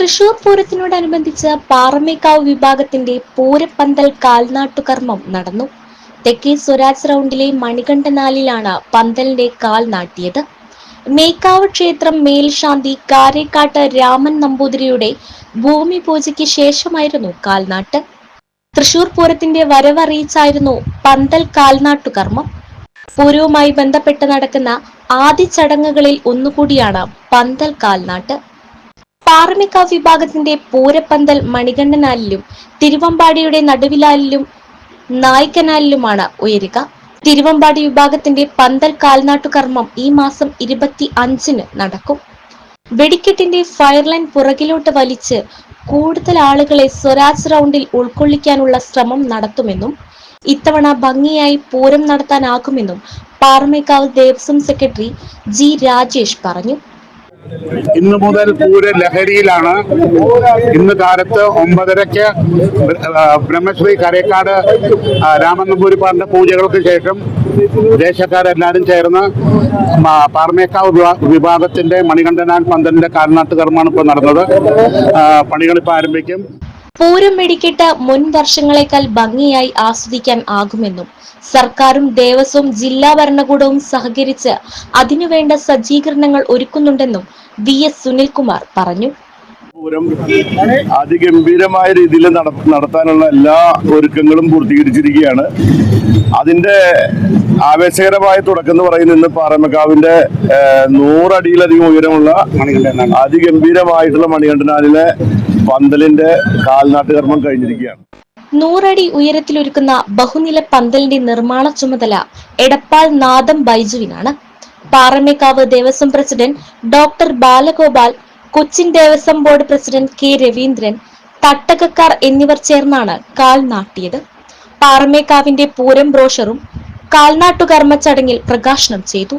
തൃശൂർ പൂരത്തിനോടനുബന്ധിച്ച് പാറമേക്കാവ് വിഭാഗത്തിന്റെ പൂരപ്പന്തൽ കാൽനാട്ടുകർമ്മം നടന്നു. തെക്കേ സ്വരാജ് റൗണ്ടിലെ മണികണ്ഠനാലിലാണ് പന്തലിന്റെ കാൽ നാട്ടിയത്. മേക്കാവ് ക്ഷേത്രം മേൽശാന്തി കാരേക്കാട്ട് രാമൻ നമ്പൂതിരിയുടെ ഭൂമി പൂജയ്ക്ക് ശേഷമായിരുന്നു കാൽനാട്ട്. തൃശൂർ പൂരത്തിന്റെ വരവറിയിച്ചായിരുന്നു പന്തൽ കാൽനാട്ടുകർമ്മം. പൂരവുമായി ബന്ധപ്പെട്ട് നടക്കുന്ന ആദ്യ ചടങ്ങുകളിൽ ഒന്നുകൂടിയാണ് പന്തൽ കാൽനാട്ട്. പാറമേക്കാവ് വിഭാഗത്തിന്റെ പൂരപ്പന്തൽ മണികണ്ഠനാലിലും തിരുവമ്പാടിയുടെ നടുവിലാലിലും നായ്ക്കനാലിലുമാണ് ഉയരുക. തിരുവമ്പാടി വിഭാഗത്തിന്റെ പന്തൽ കാൽനാട്ടുകർമ്മം ഈ മാസം ഇരുപത്തി അഞ്ചിന് നടക്കും. വെടിക്കെട്ടിന്റെ ഫയർലൈൻ പുറകിലോട്ട് വലിച്ച് കൂടുതൽ ആളുകളെ സ്വരാജ് റൗണ്ടിൽ ഉൾക്കൊള്ളിക്കാനുള്ള ശ്രമം നടത്തുമെന്നും ഇത്തവണ ഭംഗിയായി പൂരം നടത്താനാകുമെന്നും പാറമേക്കാവ് ദേവസ്വം സെക്രട്ടറി ജി രാജേഷ് പറഞ്ഞു. ഇന്ന് മുതൽ പൂര ലഹരിയിലാണ്. ഇന്ന് കാലത്ത് ഒമ്പതരയ്ക്ക് ബ്രഹ്മശ്രീ കരേക്കാട് രാമനമ്പൂരി പാറിന്റെ പൂജകൾക്ക് ശേഷം ദേശക്കാരെല്ലാവരും ചേർന്ന് പാറമേക്കാവ് വിഭാഗത്തിന്റെ മണികണ്ഠനാൻ പന്തലിന്റെ കാൽനാട്ട് കർമ്മമാണ് ഇപ്പോൾ നടന്നത് പണികൾ പണികളിപ്പോൾ ആരംഭിക്കും. പൂരം വെടിക്കെട്ട് മുൻ വർഷങ്ങളെക്കാൾ ഭംഗിയായി ആസ്വദിക്കാൻ ആകുമെന്നും സർക്കാരും ദേവസ്വം ജില്ലാ ഭരണകൂടവും സഹകരിച്ച് അതിനുവേണ്ട സജ്ജീകരണങ്ങൾ ഒരുക്കുന്നുണ്ടെന്നും വി എസ് സുനിൽകുമാർ പറഞ്ഞു. പൂരം അതിഗംഭീരമായ രീതിയിൽ നട- നടത്താനുള്ള എല്ലാ ഒരുക്കങ്ങളും പൂർത്തീകരിച്ചിരിക്കുകയാണ്. അതിന്റെ ആവേശകരമായ തുടക്കം എന്ന് പറയുന്നത് ഇന്ന് പാറമക്കാവിന്റെ നൂറടിയിലധികം ഉയരമുള്ള അതിഗംഭീരമായിട്ടുള്ള മണികണ്ഠനാലിലെ പന്തലിന്റെ കാൽനാട്ട് കർമ്മം കഴിഞ്ഞിരിക്കുകയാണ്. നൂറടി ഉയരത്തിലൊരുക്കുന്ന ബഹുനില പന്തലിന്റെ നിർമ്മാണ ചുമതല Edappal Nadam ബൈജുവിനാണ്. Paramekkavu Devaswom president doctor Balagopal Cochin Devaswom board president K Raveendran തട്ടകക്കാർ എന്നിവർ ചേർന്നാണ് കാൽ നാട്ടിയത്. പാറമേക്കാവിന്റെ പൂരം ബ്രോഷറും കാൽനാട്ടുകർമ്മ ചടങ്ങിൽ പ്രകാശനം ചെയ്തു.